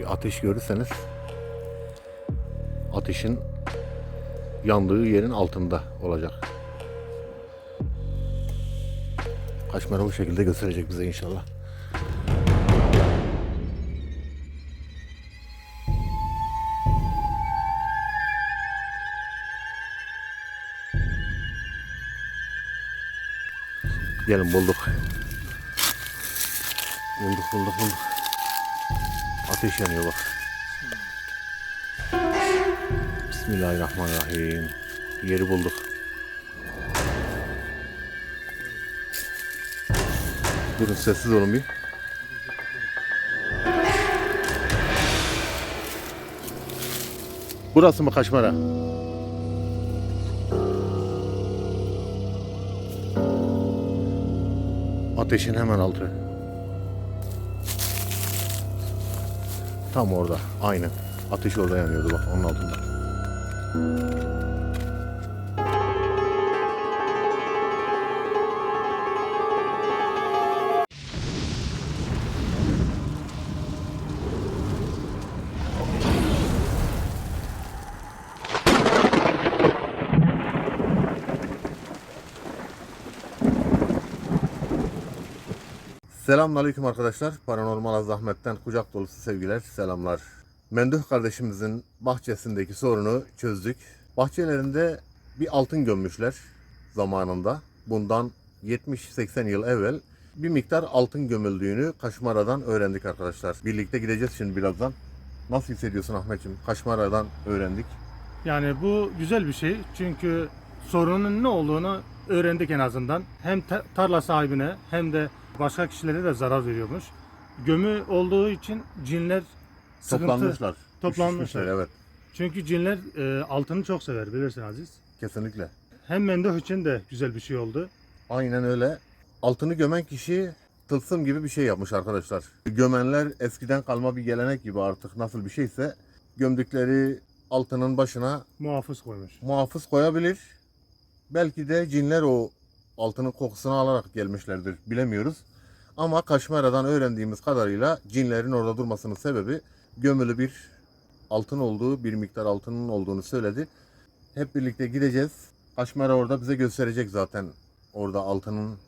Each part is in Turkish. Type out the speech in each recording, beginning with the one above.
bir ateş görürseniz ateşin yandığı yerin altında olacak. Kaşmara bu şekilde gösterecek bize inşallah. Gelin bulduk. Bulduk bulduk bulduk. Ateş yanıyor bak. Bismillahirrahmanirrahim. Yeri bulduk. Durun sessiz olun bir. Burası mı Kaşmara? Ateşin hemen altı. Tam orada. Aynen. Ateş orada yanıyordu bak onun altında. Selamünaleyküm arkadaşlar. Paranormal Azahmet'ten kucak dolusu sevgiler, selamlar. Menduh kardeşimizin bahçesindeki sorunu çözdük. Bahçelerinde bir altın gömmüşler zamanında. Bundan 70-80 yıl evvel bir miktar altın gömüldüğünü Kaşmara'dan öğrendik arkadaşlar. Birlikte gideceğiz şimdi birazdan. Nasıl hissediyorsun Ahmetciğim? Kaşmara'dan öğrendik. Yani bu güzel bir şey çünkü sorunun ne olduğunu öğrendik en azından. Hem ta- tarla sahibine hem de başka kişilere de zarar veriyormuş. Gömü olduğu için cinler sıkıntı. Toplanmışlar. Toplanmışlar. Evet. Çünkü cinler e, altını çok sever bilirsin Aziz. Kesinlikle. Hem Mendoh için de güzel bir şey oldu. Aynen öyle. Altını gömen kişi tılsım gibi bir şey yapmış arkadaşlar. Gömenler eskiden kalma bir gelenek gibi artık nasıl bir şeyse gömdükleri altının başına Muhafız koymuş. muhafız koyabilir. Belki de cinler o altının kokusunu alarak gelmişlerdir. Bilemiyoruz. Ama Kaşmera'dan öğrendiğimiz kadarıyla cinlerin orada durmasının sebebi gömülü bir altın olduğu, bir miktar altının olduğunu söyledi. Hep birlikte gideceğiz. Kaşmera orada bize gösterecek zaten orada altının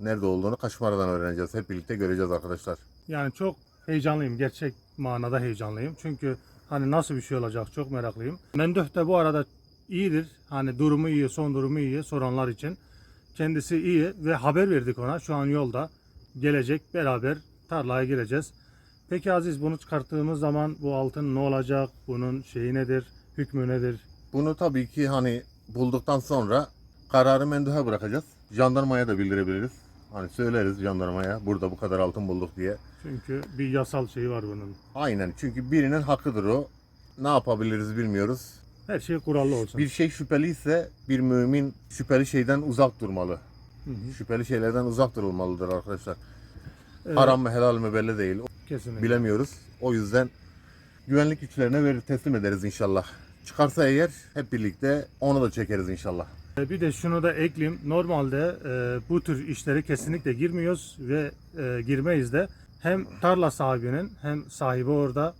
nerede olduğunu Kaşmera'dan öğreneceğiz. Hep birlikte göreceğiz arkadaşlar. Yani çok heyecanlıyım. Gerçek manada heyecanlıyım. Çünkü hani nasıl bir şey olacak çok meraklıyım. Mendoh da bu arada iyidir. Hani durumu iyi, son durumu iyi soranlar için. Kendisi iyi ve haber verdik ona. Şu an yolda. Gelecek beraber tarlaya gireceğiz. Peki Aziz bunu çıkarttığımız zaman bu altın ne olacak? Bunun şeyi nedir? Hükmü nedir? Bunu tabii ki hani bulduktan sonra kararı menduha bırakacağız. Jandarmaya da bildirebiliriz. Hani söyleriz jandarmaya burada bu kadar altın bulduk diye. Çünkü bir yasal şeyi var bunun. Aynen çünkü birinin hakkıdır o. Ne yapabiliriz bilmiyoruz. Her şey kurallı olsun. Bir şey şüpheliyse bir mümin şüpheli şeyden uzak durmalı. Hı hı. Şüpheli şeylerden uzak durulmalıdır arkadaşlar. Evet, Haram mı helal mi belli değil. kesinlikle. Bilemiyoruz. O yüzden güvenlik güçlerine verir teslim ederiz inşallah. Çıkarsa eğer hep birlikte onu da çekeriz inşallah. E, Bir de şunu da ekleyeyim. Normalde e, bu tür işlere kesinlikle girmiyoruz ve e, girmeyiz de. Hem tarla sahibinin hem sahibi orada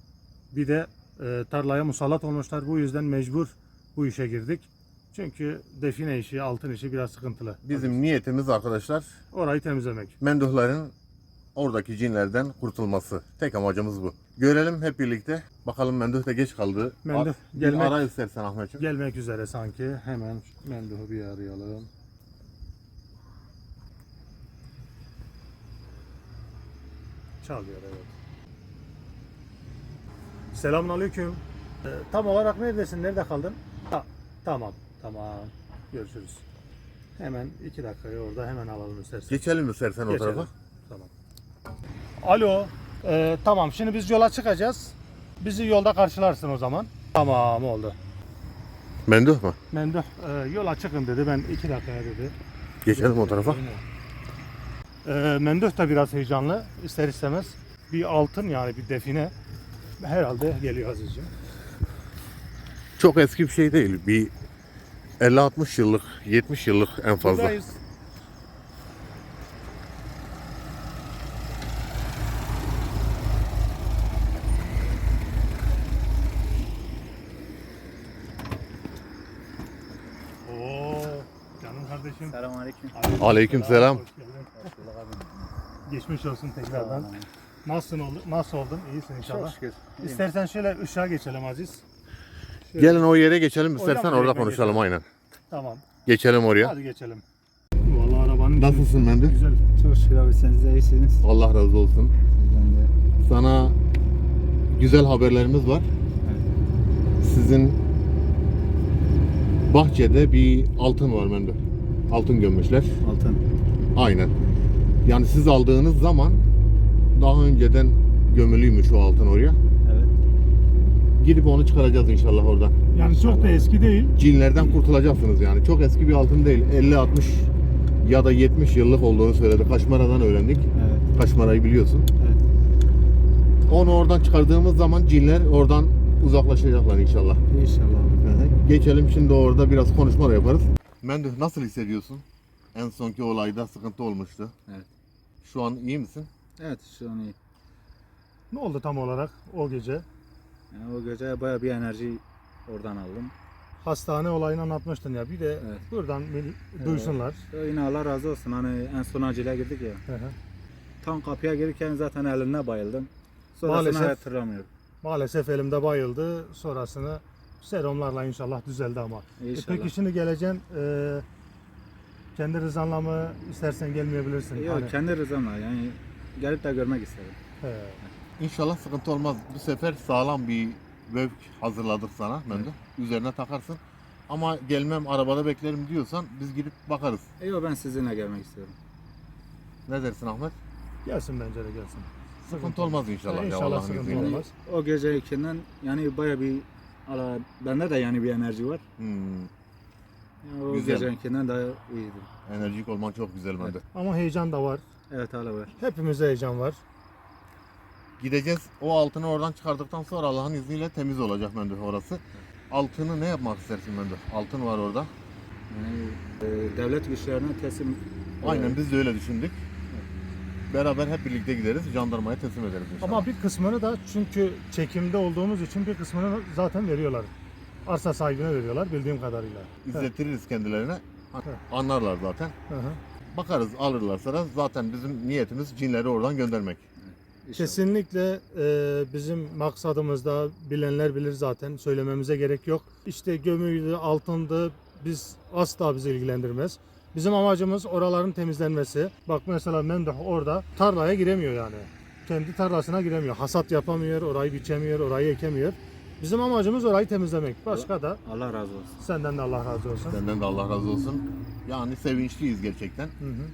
bir de e, tarlaya musallat olmuşlar. Bu yüzden mecbur bu işe girdik. Çünkü define işi, altın işi biraz sıkıntılı. Bizim niyetimiz arkadaşlar Orayı temizlemek. menduhların oradaki cinlerden kurtulması. Tek amacımız bu. Görelim hep birlikte. Bakalım menduh da geç kaldı. Menduh A- bir gelmek- ara istersen Ahmetciğim. Gelmek üzere sanki. Hemen Menduh'u bir arayalım. Çalıyor evet. Selamünaleyküm. Ee, tam olarak neredesin? Nerede kaldın? Ha, tamam. Tamam. Görüşürüz. Hemen iki dakikayı orada hemen alalım istersen. Geçelim istersen o Geçelim. tarafa. Tamam. Alo. Ee, tamam şimdi biz yola çıkacağız. Bizi yolda karşılarsın o zaman. Tamam oldu. Menduh mu? Menduh e, yola çıkın dedi. Ben iki dakikaya dedi. Geçelim o tarafa. E, Menduh da biraz heyecanlı. ister istemez. Bir altın yani bir define herhalde geliyor azıcık. Çok eski bir şey değil. Bir 50-60 yıllık, 70 yıllık en fazla. Buradayız. Selamünaleyküm. Aleykümselam. Aleyküm Geçmiş olsun tekrardan. Nasılsın oldun? Nasıl oldun? İyisin inşallah. Çok şükür. İstersen şöyle ışığa geçelim Aziz. Gelin o yere geçelim istersen orada konuşalım geçelim. aynen. Tamam. Geçelim oraya. Hadi geçelim. Vallahi arabanın Nasılsın Mendü? güzel. Çok şükür abi siz de iyisiniz. Allah razı olsun. Sizden de. Sana güzel haberlerimiz var. Sizin bahçede bir altın var Mendü. Altın gömmüşler. Altın. Aynen. Yani siz aldığınız zaman daha önceden gömülüymüş o altın oraya. Evet. Gidip onu çıkaracağız inşallah oradan. Yani çok da eski değil. Cinlerden kurtulacaksınız yani. Çok eski bir altın değil. 50-60 ya da 70 yıllık olduğunu söyledi. Kaşmara'dan öğrendik. Evet. Kaşmara'yı biliyorsun. Evet. Onu oradan çıkardığımız zaman cinler oradan uzaklaşacaklar inşallah. İnşallah abi. Geçelim şimdi orada biraz konuşma da yaparız. Mendü nasıl hissediyorsun? En sonki olayda sıkıntı olmuştu. Evet. Şu an iyi misin? Evet şu an iyi. Ne oldu tam olarak o gece? Yani o gece baya bir enerji oradan aldım. Hastane olayını anlatmıştın ya. Bir de Evet. buradan bir duysunlar. Ya Yine Allah razı olsun hani en son acile girdik ya. Hı hı. Tam kapıya girirken zaten eline bayıldım. Sonrasını Maalesef. hatırlamıyorum. Maalesef elimde bayıldı. Sonrasını serumlarla inşallah düzeldi ama. E İnşallah. peki şimdi geleceksin. e, kendi rızanla mı istersen gelmeyebilirsin. Yok Hani- kendi rızamla yani gelip de görmek istedim. He. İnşallah sıkıntı olmaz. Bu sefer sağlam bir vevk hazırladık sana Mendü. Üzerine takarsın. Ama gelmem arabada beklerim diyorsan biz gidip bakarız. E, Yok ben sizinle gelmek istiyorum. Ne dersin Ahmet? Gelsin bence de gelsin. Sıkıntı olmaz inşallah. Ya inşallah Allah'ın sıkıntı izniyle. olmaz. O gece ikinden yani baya bir ala, bende de yani bir enerji var. Hmm, Yani o Güzel. gecekinden daha iyiydi. enerjik olman çok güzel Mendü. Ama heyecan da var. Evet hala var. Hepimizde heyecan var. Gideceğiz. O altını oradan çıkardıktan sonra Allah'ın izniyle temiz olacak Mendü orası. Altını ne yapmak istersin Mendü? Altın var orada. Yani e, devlet güçlerine teslim Aynen biz de öyle düşündük. Beraber hep birlikte gideriz. Jandarmaya teslim ederiz inşallah. Ama bir kısmını da çünkü çekimde olduğumuz için bir kısmını zaten veriyorlar. Arsa sahibine veriyorlar bildiğim kadarıyla. İzlettiririz kendilerine. Anlarlar zaten. Hı hı. Bakarız alırlarsa da zaten bizim niyetimiz cinleri oradan göndermek. İnşallah. Kesinlikle e, bizim maksadımızda bilenler bilir zaten söylememize gerek yok. İşte gömüydü, altındı biz asla bizi ilgilendirmez. Bizim amacımız oraların temizlenmesi. Bak mesela Memduh orada tarlaya giremiyor yani. Kendi tarlasına giremiyor. Hasat yapamıyor, orayı biçemiyor, orayı ekemiyor. Bizim amacımız orayı temizlemek. Başka da Allah razı olsun. senden de Allah razı olsun. Senden de Allah razı olsun. Yani sevinçliyiz gerçekten. Hı hı.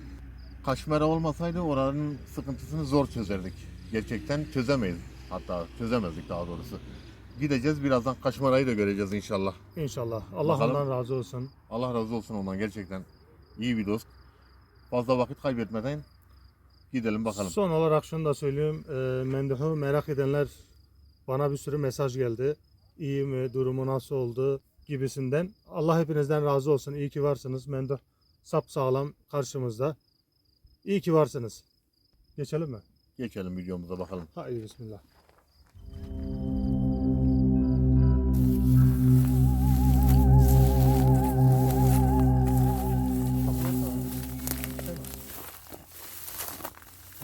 Kaşmera olmasaydı oranın sıkıntısını zor çözerdik. Gerçekten çözemeyiz. Hatta çözemezdik daha doğrusu. Gideceğiz birazdan Kaşmera'yı da göreceğiz inşallah. İnşallah. Allah Bakalım. ondan razı olsun. Allah razı olsun ondan gerçekten. iyi bir dost. Fazla vakit kaybetmeden gidelim bakalım. Son olarak şunu da söyleyeyim. E, Menduh'u merak edenler bana bir sürü mesaj geldi. İyi mi, durumu nasıl oldu gibisinden. Allah hepinizden razı olsun. İyi ki varsınız. Menduh sap sağlam karşımızda. İyi ki varsınız. Geçelim mi? Geçelim videomuza bakalım. Haydi bismillah.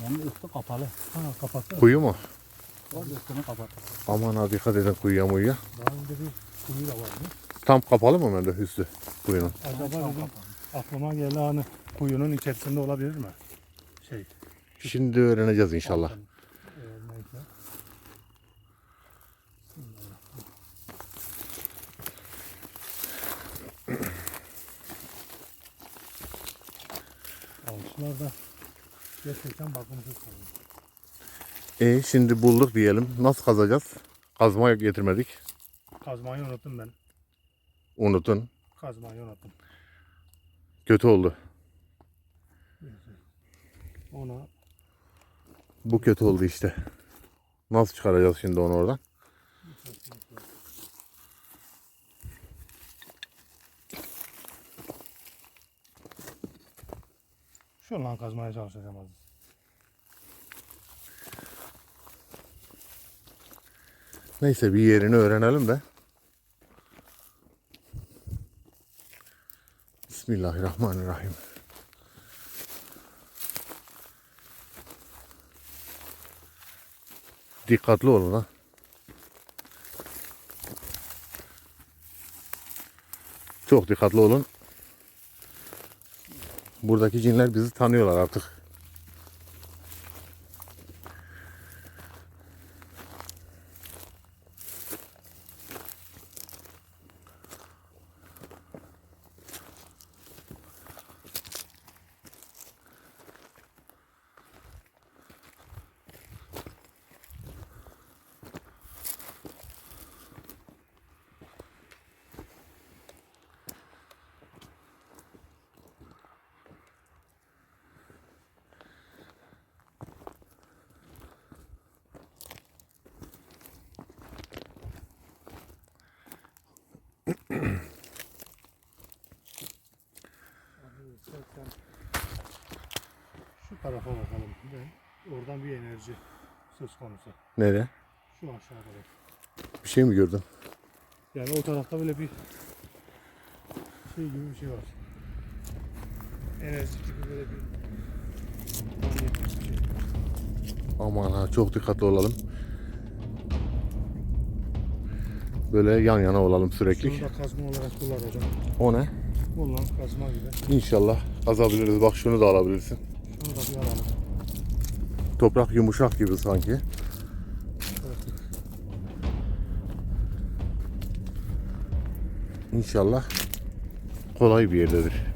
Yani üstü kapalı. Ha kapattı. Kuyu mu? Var üstünü kapat. Aman ha dikkat edin kuyuya muyuya. Daha önce bir kuyu da vardı. Tam kapalı mı Mende üstü kuyunun? Acaba dedim aklıma geldi hani kuyunun içerisinde olabilir mi? Şey. Şimdi öğreneceğiz inşallah. altın, e. Ağaçlar da gerçekten bakımsız kalıyor. E şimdi bulduk diyelim. Nasıl kazacağız? Kazma getirmedik. Kazmayı unuttum ben. Unutun. Kazmayı unuttum. Kötü oldu. Ona Bu kötü oldu işte. Nasıl çıkaracağız şimdi onu oradan? şunla kazmaya çalışacağım az. Neyse bir yerini öğrenelim de. Bismillahirrahmanirrahim. Dikkatli olun ha. Çok dikkatli olun. Buradaki cinler bizi tanıyorlar artık. Şu tarafa bakalım. Ben, oradan bir enerji söz konusu. Nerede? Şu aşağıda. Bir şey mi gördün? Yani o tarafta böyle bir şey gibi bir şey var. Enerji gibi böyle bir şey. Aman ha çok dikkatli olalım. Böyle yan yana olalım sürekli. Şunu da kazma olarak kullanacağım. O ne? Kullan kazma gibi. İnşallah kazabiliriz. Bak şunu da alabilirsin. Şunu da bir alalım. Toprak yumuşak gibi sanki. İnşallah kolay bir yerdedir.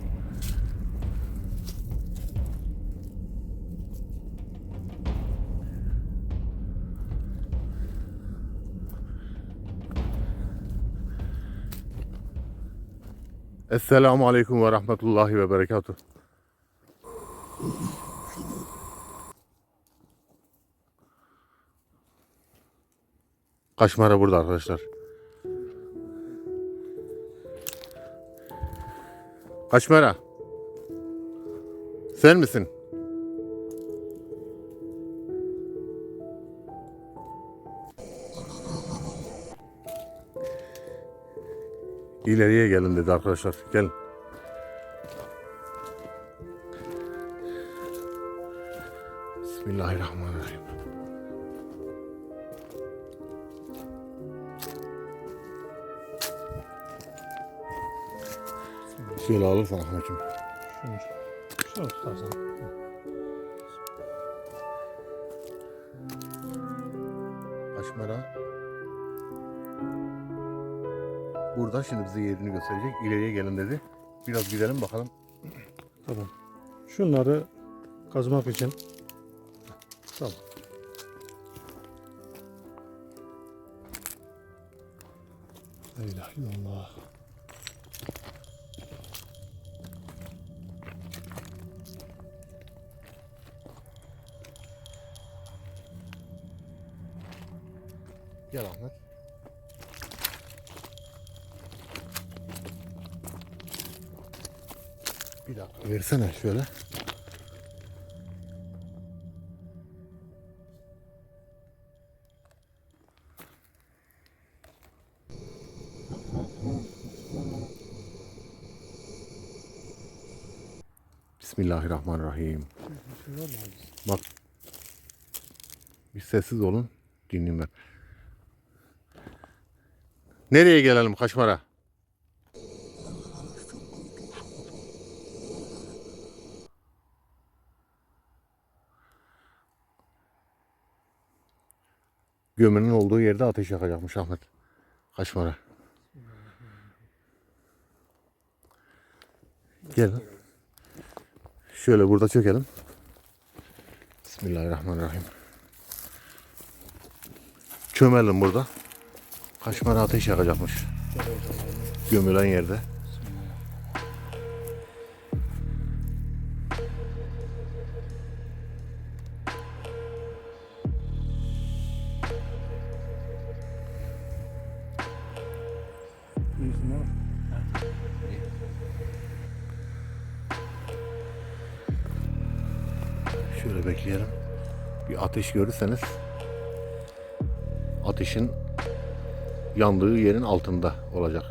Esselamu Aleyküm ve Rahmetullahi ve Berekatuhu. Kaşmara burada arkadaşlar. Kaşmara. Sen misin? İleriye gelin dedi arkadaşlar. Gelin. Bismillahirrahmanirrahim. Şöyle alırsan Ahmetciğim. Şunu, şunu tutarsan. Kaşmara. Burada şimdi bize yerini gösterecek. İleriye gelin dedi. Biraz gidelim bakalım. Tamam. Şunları kazmak için tamam. La ilahe illallah. Versene şöyle. Bismillahirrahmanirrahim. Bak. Bir sessiz olun. Dinleyeyim ben. Nereye gelelim Kaşmara? Gömünün olduğu yerde ateş yakacakmış Ahmet. Kaşmara. Gel. Şöyle burada çökelim. Bismillahirrahmanirrahim. Çömelim burada. Kaşmara ateş yakacakmış. Gömülen yerde. Şöyle bekleyelim. Bir ateş görürseniz ateşin yandığı yerin altında olacak.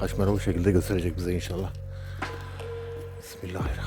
Kaşmara bu şekilde gösterecek bize inşallah. Bismillahirrahmanirrahim.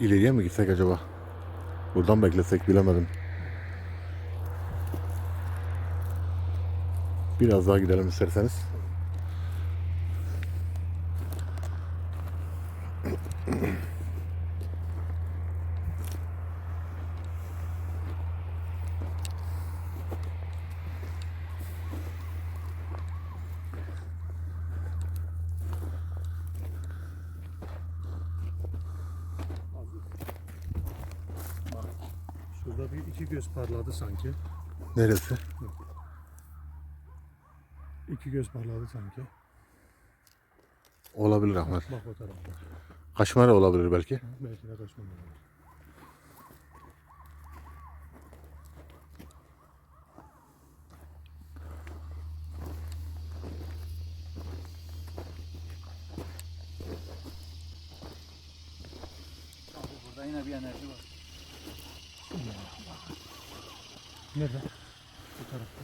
İleriye mi gitsek acaba? Buradan beklesek bilemedim. Biraz daha gidelim isterseniz. Şurada bir iki göz parladı sanki. Neresi? İki göz parladı sanki. Olabilir Ahmet. Bak o tarafta. Kaşmara olabilir belki. Belki de kaçmadı. Burada yine bir enerji var. Nerede? Bu tarafta.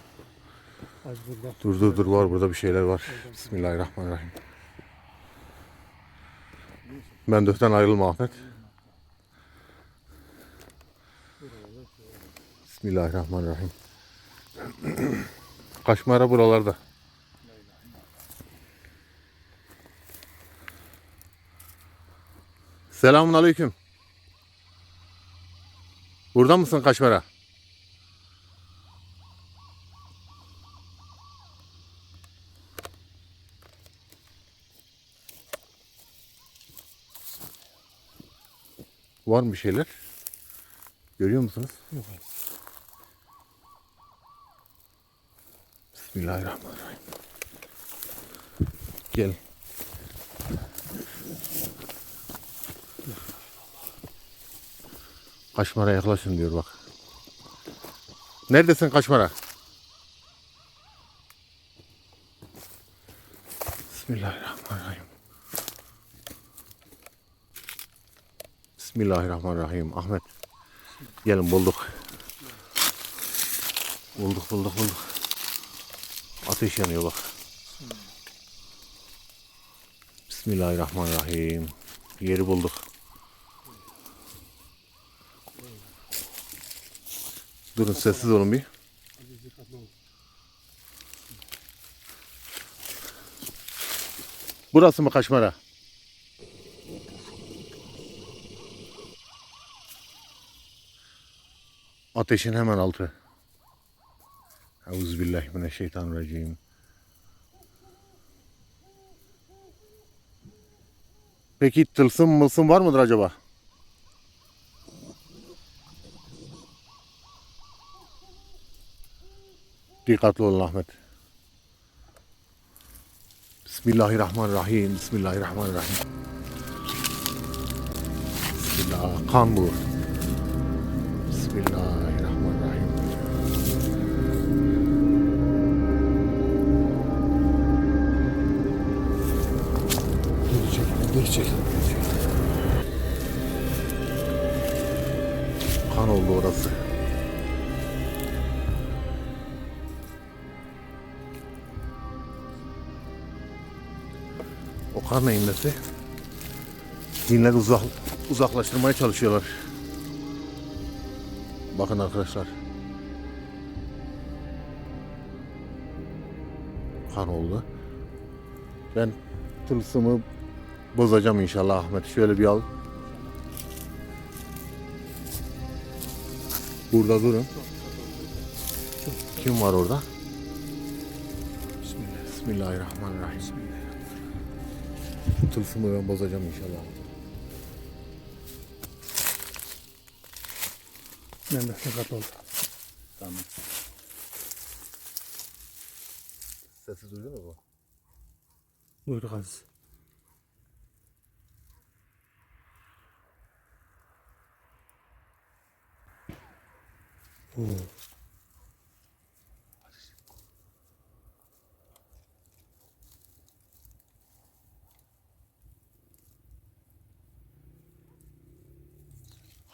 Az burada. Dur dur dur var burada bir şeyler var. Bismillahirrahmanirrahim. Mendöften ayrılma Ahmet. Bismillahirrahmanirrahim. Kaşmara buralarda. Selamun aleyküm. Burada mısın Kaşmara? Var mı bir şeyler? Görüyor musunuz? Bismillahirrahmanirrahim. Gel. Kaşmara yaklaşın diyor bak. Neredesin Kaşmara? Bismillahirrahmanirrahim. Bismillahirrahmanirrahim. Ahmet. Gelin bulduk. Bulduk bulduk bulduk. Ateş yanıyor bak. Bismillahirrahmanirrahim. Yeri bulduk. Durun sessiz olun bir. Burası mı Kaşmara? Ateşin hemen altı. Euzubillahimineşşeytanirracim. Peki tılsım mılsım var mıdır acaba? Dikkatli olun Ahmet. Bismillahirrahmanirrahim. Bismillahirrahmanirrahim. Bismillah. Kan bu. Bismillahirrahmanirrahim. Geri çekilin. Kan oldu orası. O kan neyin nesi? Dinler uzak, uzaklaştırmaya çalışıyorlar. Bakın arkadaşlar. Kan oldu. Ben tılsımı bozacağım inşallah Ahmet. Şöyle bir al. Burada durun. Kim var orada? Bismillah. Bismillahirrahmanirrahim. Tılsımı ben bozacağım inşallah. Dikkat ol. Tamam. Sesi duydun mu? Duyduk Aziz.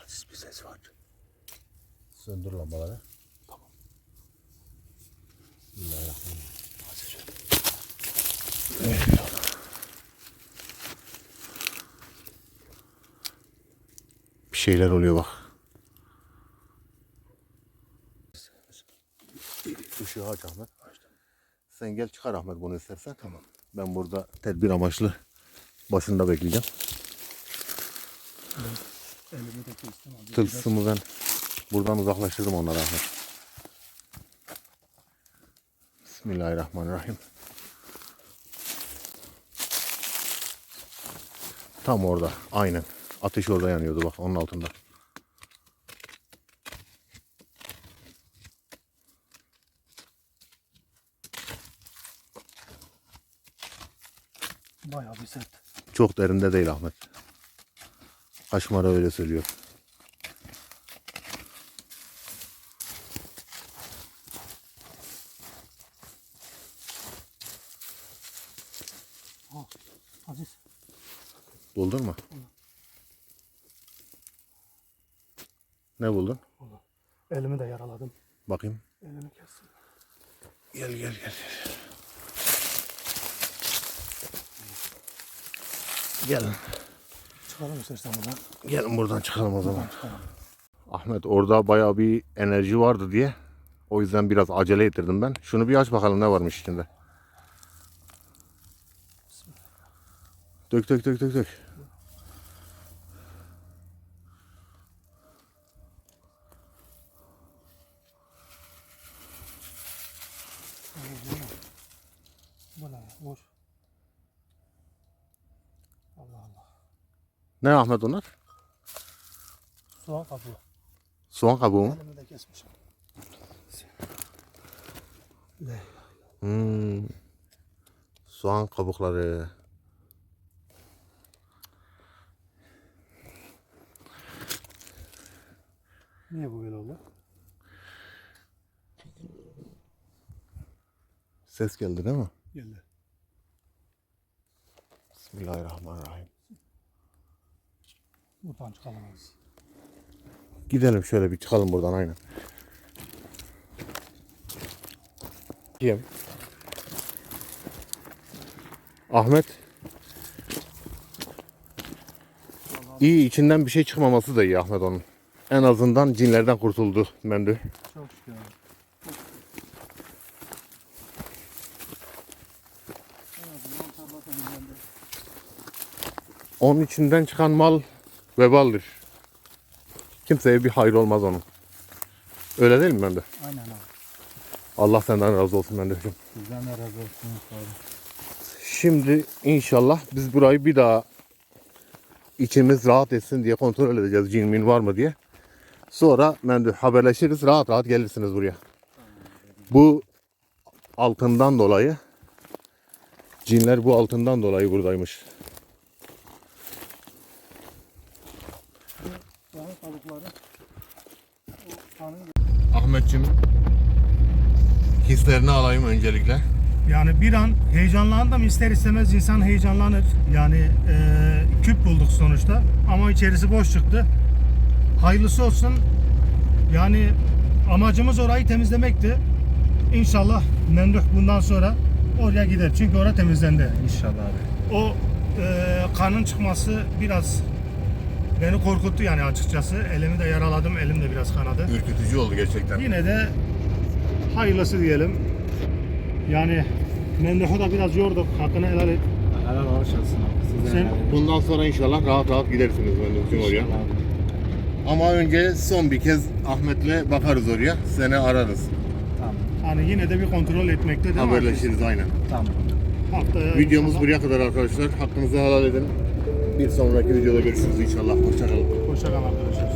Aziz bir ses var. Söndür lambaları. Tamam. Bismillahirrahmanirrahim. Eyvallah. Bir şeyler oluyor bak. Işığı aç Ahmet. Sen gel çıkar Ahmet bunu istersen. Tamam. Ben burada tedbir amaçlı başında bekleyeceğim. Elimi de kestim. abi. Tılsımı ben buradan uzaklaştırdım onları Ahmet. Bismillahirrahmanirrahim. Tam orada. Aynen. Ateş orada yanıyordu bak onun altında. Bayağı bir sert. Çok derinde değil Ahmet. Kaşmara öyle söylüyor. Aziz. Buldun mu? Ne buldun? Elimi de yaraladım. Bakayım. Elimi kestim. Gel gel gel. Gelin. Çıkalım istersen buradan. Gelin buradan çıkalım o zaman. Çıkalım. Ahmet orada bayağı bir enerji vardı diye. O yüzden biraz acele ettirdim ben. Şunu bir aç bakalım ne varmış içinde. Dök dök dök dök dök. Bu ne? Vur. Allah Allah. Ne Ahmet onlar? Soğan kabuğu. Soğan kabuğu mu? Elimi de kesmişim. Hmm. Soğan kabukları. Niye bu böyle oldu? Ses geldi değil mi? Geldi. Bismillahirrahmanirrahim. Buradan çıkalım. Gidelim şöyle bir çıkalım buradan aynen. Kim? Ahmet. İyi içinden bir şey çıkmaması da iyi Ahmet onun. En azından cinlerden kurtuldu Mendü. Çok şükür. Onun içinden çıkan mal vebaldir. Kimseye bir hayır olmaz onun. Öyle değil mi Mendü? Aynen abi. Allah senden razı olsun Mendü'cüğüm. Sizden de razı olsun. Olun. Şimdi inşallah biz burayı bir daha içimiz rahat etsin diye kontrol edeceğiz cin min var mı diye. Sonra Mendü haberleşiriz rahat rahat gelirsiniz buraya. Bu altından dolayı cinler bu altından dolayı buradaymış. Soğan kabukları. O kanın Ahmetciğim hislerini alayım öncelikle. Yani bir an heyecanlandım ister istemez insan heyecanlanır. Yani e, küp bulduk sonuçta ama içerisi boş çıktı. Hayırlısı olsun. Yani amacımız orayı temizlemekti. İnşallah Memduh bundan sonra oraya gider. Çünkü orası temizlendi. İnşallah abi. O e, kanın çıkması biraz beni korkuttu yani açıkçası. Elimi de yaraladım, elim de biraz kanadı. Ürkütücü oldu gerçekten. Yine de hayırlısı diyelim. Yani Mendeş'e da biraz yorduk, hakkını helal et. Helal olsun. Size Sen-. Bundan sonra inşallah rahat rahat gidersiniz ben oraya. Ama önce son bir kez Ahmet'le bakarız oraya. Seni ararız. Tamam. Hani yine de bir kontrol etmekte değil mi? Haberleşiriz aynen. Tamam. Haftaya Videomuz inşallah- buraya kadar arkadaşlar. Hakkınızı helal edin. Bir sonraki videoda görüşürüz inşallah. Hoşçakalın. Hoşçakalın arkadaşlar.